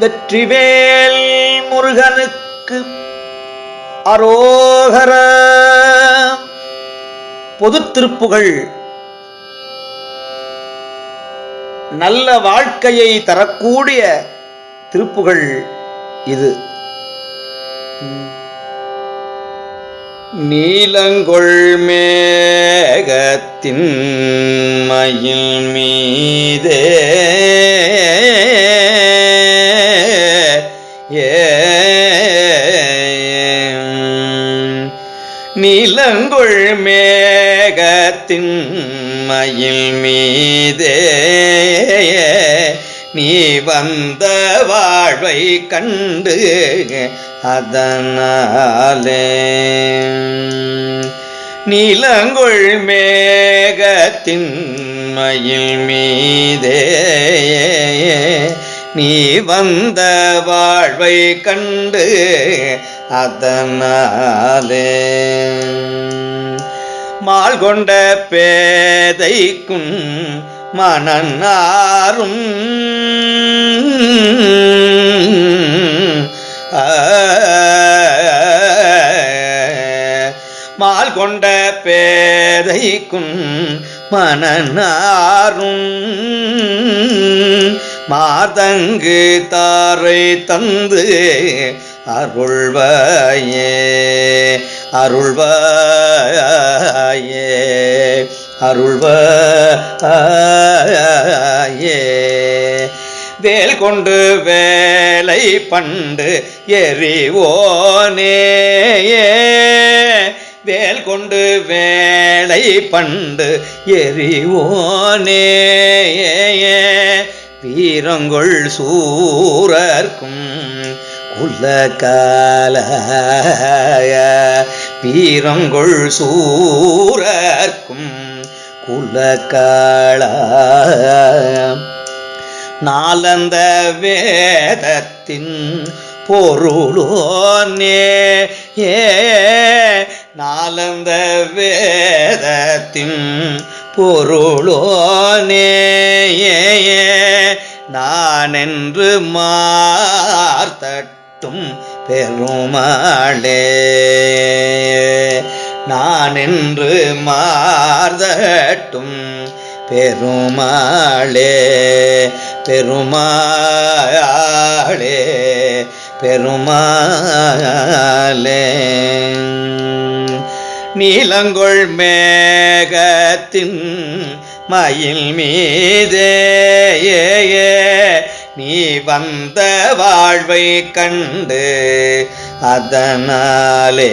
வெற்றிவேல் முருகனுக்கு அரோகர. பொது திருப்புகள் நல்ல வாழ்க்கையை தரக்கூடிய திருப்புகள் இது. நீலங்கொள் மேகத்தின் மயில் மீதே நீலங்கொள் மேகத்தின் மயில் மீதே. நீ வந்த வாழ்வை கண்டு அதனாலே. நீலங்கொள் மேகத்தின் மயில் மீதே. நீ வந்த வாழ்வை கண்டு அதனாலே. மால் கொண்ட பேதைக்கும் மனநாரும் மால் கொண்ட பேதைக்கும் மனநாரும் மாதங்கு தாரை தந்து அருள்வாயே அருள்வாயே அருள்வாயே. வேல் கொண்டு வேலை பண்டு எறிவோனே வேல் கொண்டு வேலை பண்டு எறிவோனே. வீரங்கொள் சூரர்க்கும் குலகால வீரங்கொள் சூரர்க்கும் குலகால நாலந்த வேதத்தின் பொருளோனே ஏ நாலந்த வேதத்தின் பொருளோனே நானென்று மார்த்தட்டும் பெருமாளே. நானென்று மார்தட்டும் பெருமாளே. பெருமாளே பெருமாளே. நீலங்கொள் மேகத்தின் மயில் மீதே நீ வந்த வாழ்வை கண்டு அதனாலே